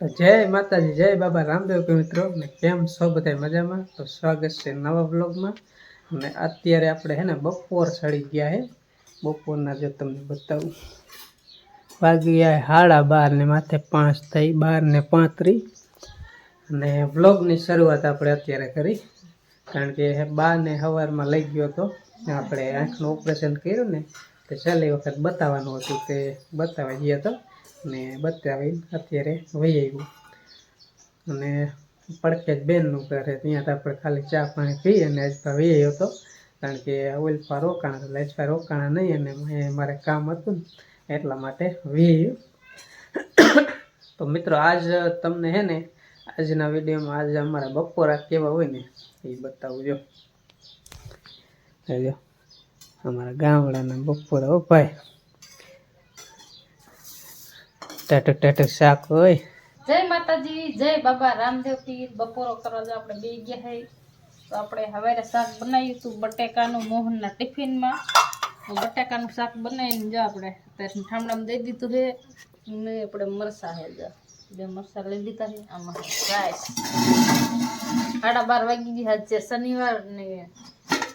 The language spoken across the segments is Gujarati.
તો જય માતાજી, જય બાબા રામદેવ કે મિત્રો. ને કેમ છો બધા મજામાં? તો સ્વાગત છે નવા બ્લોગમાં અને અત્યારે આપણે હે ને બપોર ચડી ગયા હે. બપોરના જો તમને બતાવું. વાગી ગયા સાડા બાર ને માથે પાંચ થઈ, બાર ને પાંત્રીસ. અને બ્લોગની શરૂઆત આપણે અત્યારે કરી. કારણ કે બા ને સવારમાં લઈ ગયો હતો આપણે આંખનું ઓપરેશન કર્યું ને, તે છેલ્લી વખત બતાવવાનું હતું તે બતાવવા ગયા તો. ને બતાવીને અત્યારે વહી આવ્યું. અને પડકે જ બેનનું ઘરે ત્યાં તો આપણે ખાલી ચા પાણી પી અને આજપા વહી આવ્યો હતો કારણ કે ઓલપા રોકાણ એટલે આજપા રોકાણ નહીં અને મારે કામ હતું ને એટલા માટે વહી આવ્યું. તો મિત્રો આજ તમને હે ને, આજના વિડીયોમાં આજે અમારા બપોરા કેવા હોય ને, એ બતાવું જો અમારા ગામડાના બપોરા ભાઈ. ટાટુ ટેટક શાક હોય. જય માતાજી જય બાબા રામદેવ પીર. બપોરો કરવા જો આપણે બે ગયા હે તો આપણે હવારે શાક બનાવ્યું હતું બટેકાનું મોહનના ટિફિનમાં. બટાકાનું શાક બનાવીને જો આપણે અત્યારે ઠામડામાં દઈ દીધું છે ને આપણે મરસા હે જો. બે મરસા લઈ લીધા છે આમાં રાઈસ સાડા બાર વાગી ગયા છે શનિવાર ને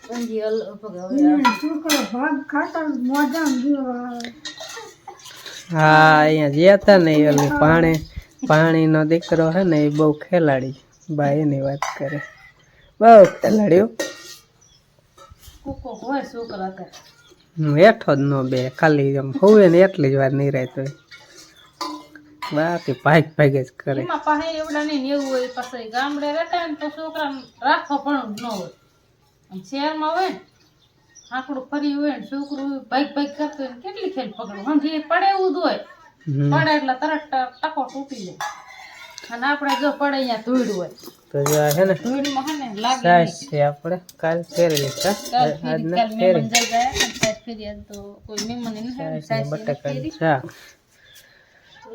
ઊંઘી અલ હવે હા અહીંયા ગયા હતા ને એ પાણી પાણીનો દીકરો હે ને એ બહુ ખેલાડી ભાઈ એની વાત કરે. બહુ ખેલાડ્યો છોકરા હેઠો જ ન બે ખાલી આમ હોવે ને એટલી જ વાર નહીં રહેતો બાકી ભાગ ભાગ જ કરે. પાસે એવડા નહીં એવું હોય પછી ગામડે રહેતા હોય ને તો છોકરાને રાખવા પણ ન હોય. શહેરમાં હોય ને આંકડું ફરી હોય ને છોકરું ભાઈક ભાઈક કરતું હોય ને કેટલી ખેલ પકડું? સમજી પડે એવું જ હોય. પડે એટલે તરત ટકો તૂટી જાય. અને આપણે જો પડે અહીંયા ધૂળ હોય. તો જો આ છે ને ધૂળમાં હે ને લાગે છે આપણે. કાલ ફેરેલી છે કાલ ફેરી ફેરી. મહેમાન જઈ ગયા ને સાઈડ ફેરી તો કોઈ મહેમાન. શાક.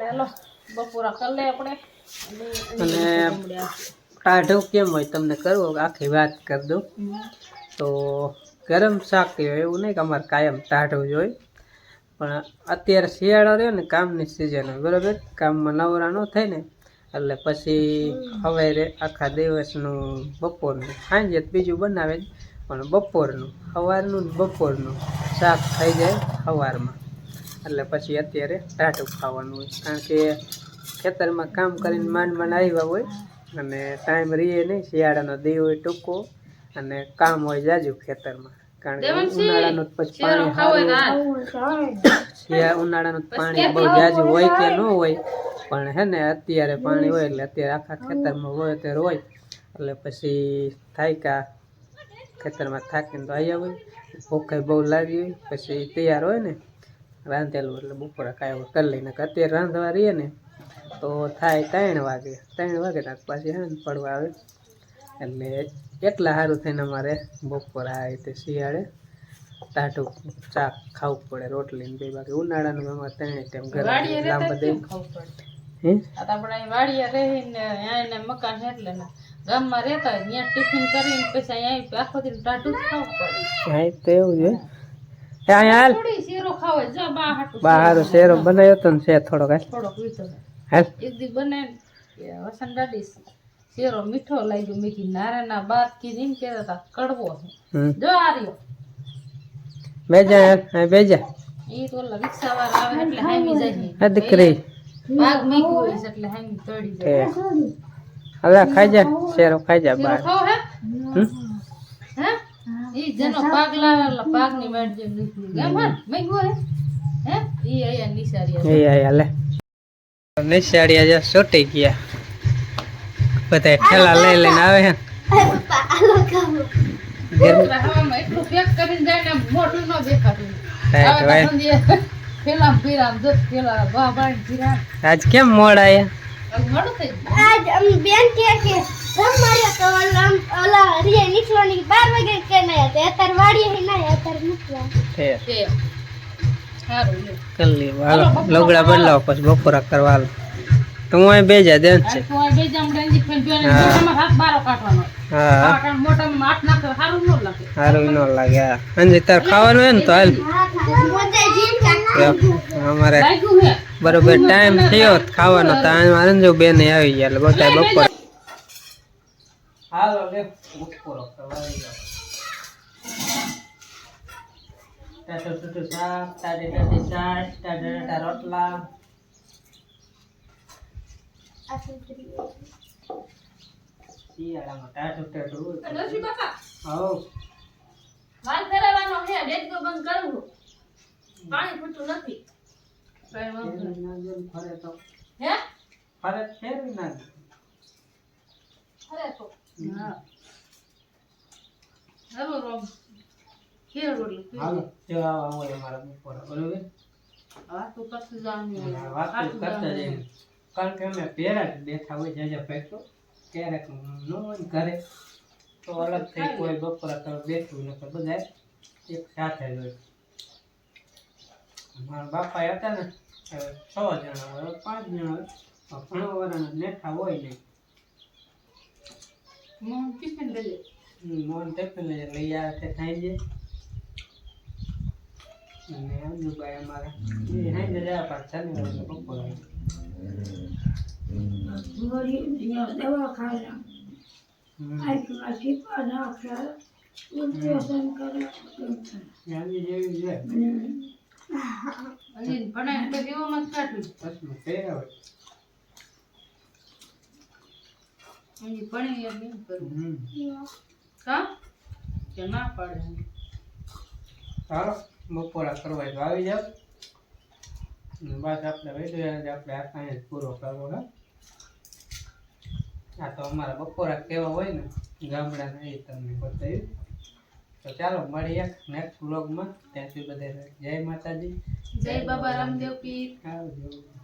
હાલો બપોરા કરી લે આપણે. અને અને કેમ હોય તમને કરવો આખી વાત કરી દઉં. તો ગરમ શાક કહેવાય, એવું નહીં કે અમારે કાયમ ટાઢું જ હોય. પણ અત્યારે શિયાળો રહ્યો ને, કામની સિઝન હોય, બરાબર? કામમાં નવરા ન થાય ને, એટલે પછી હવે આખા દિવસનું બપોરનું. સાંજે બીજું બનાવે પણ બપોરનું, સવારનું બપોરનું શાક થઈ જાય સવારમાં. એટલે પછી અત્યારે ટાઢું ખાવાનું હોય. કારણ કે ખેતરમાં કામ કરીને માંડ માંડ આવ્યા હોય, અને ટાઈમ રહીએ નહીં, શિયાળાનો દી હોય ટૂંકો અને કામ હોય જાજુ ખેતરમાં. કારણ કે ઉનાળાનું પછી પાણી ઉનાળાનું પાણી બહુ જાજુ હોય? કે ન હોય. પણ હે ને અત્યારે પાણી હોય એટલે અત્યારે આખા ખેતરમાં હોય ત્યારે હોય. એટલે પછી થાય કે ખેતરમાં થાકીને તો આવ્યા હોય. ભૂખે બહુ લાગી હોય. પછી તૈયાર હોય ને રાંધેલું એટલે બપોરે કાંઈ કરી લઈને અત્યારે રાંધવા રહીએ ને તો થાય ત્રણ વાગે. ત્રણ વાગે પાછી હે ને પડવા આવે. એટલે એટલા સારું થઈને અમારે બપોરે આ રીતે શિયાળે ટાઢું શાક ખાવું પડે રોટલી ને બે બાકી. ઉનાળાનું અમારે ત્રણે ટાઈમ ગરમ લાંબા દે કેમ ખાવું પડે? હે? આપણે વાડીએ રહીને અહીંયા મકાન છે એટલે ગામમાં રહેતા હોય ત્યાં ટિફિન કરીને પછી અહીંયા આખો જ ખાવું પડે. હા તો એવું અહીંયા હાલ. બહાર શેરો બનાવ્યો તો ને છે થોડોક હાલ થોડોક હાલ. એક દી બને ને વસંત શેરો મીઠો લાગ્યો. મેં કીધું નારાના બાદ કીધી ને કહેતા હતા કડવો છે. જો આ રહ્યો. બેજા બેજા. એ તો રિક્ષા વાળા આવે એટલે હામી જાય. હા દીકરી. ભાગ મેક્યું હોય છે એટલે હામી તોડી જાય. હવે ખાઈ જા શેરો ખાઈ જા બાર. હે? ઈ જેનો પાક લાવે એટલે પાકની વાટ જેમ નીકળી. એમ હે? મેઘું હે? હે? ઈ આયા નિશાળી એ આયા લે. નિશાળિયા જો છોટી ગયા. બધા ઠેલા લઈ લઈને આવે છે એટલે હવામાં એટલું પેક કરીને જાય ને આમ મોઢું ન દેખાતું. થાય આવે તો તો ભાઈ. સમજીએ પેલા પીરામ જો પેલા વાહ બાણ પીરામ. આજ કેમ મોડા આયા આમ મોડું થઈ ગયું. આજ અમ બેન કે કે તમારે તો ઓલા ઓલા રિયા નીકળવાની બાર વાગે કે ના હતા અત્યારે વાડીએ હી ના અત્યારે નીકળ્યા ઠેર તે. સારું લ્યો. કરી હાલો લગડા બદલાવ પછી બપોરા કરવા હાલો તો હું અહીં બેજા દેન છે બે ખાવાનું હોય ને તો હાલ. અમારે બરોબર ટાઈમ થયો ખાવાનો. તો અંજુ બેન આવી ગયા એટલે બધા બપોર. હાલો લે બપોરો કરવા આવી જાઓ ટાટો ટૂટુ શાક ટાટી ટાટી શાક ટાટા ટાટા રોટલા. શિયાળામાં ટાટું ટાટું ડોશી બાપા. હવ. વાલ કરાવવાનો છે ડેટકો બંધ કરવું પાણી ખૂટતું નથી. ફરે તો. હે? ફરે છે ને ના તો. હા હાલો રોમ. ખેર રોટલી હાલો જવા હોય અમારા બપોરે બરોબર? હા તો કરતું વાત જઈએ. કારણ કે અમે પહેલા જ બેઠા હોય જાજા ફેંકતો ક્યારેક ન ઘરે તો અલગ થઈ કોઈ બપોરા તો બેઠું ને તો બધા એક સાથે જ હોય. મારા બાપા હતા ને છ જણા હોય પાંચ જણા હોય ઘણા વાળાના નેઠા હોય નહીં. મોન ટિફિન લઈ જાય મોહન ટિફિન લઈ લઈ આવે તે ખાઈ જાય અને અંજુભાઈ અમારા એ હાઈ જાય પાછા ને એટલે ભણી એમ નહીં કરવું હમ કા કે ના પાડે ચાલો બપોરા કરવા આવી જાવ બસ આપણે વીડિયો આપણે આ પૂરો કરવો હે આ તો અમારા બપોરા કેવા હોય ને ગામડાના એ તમને બતાવ્યું. તો ચાલો મળીએ નેક્સ્ટ વ્લોગમાં ત્યાં સુધી બધા જય માતાજી. જય બાબા રામદેવ પીર. આવજો.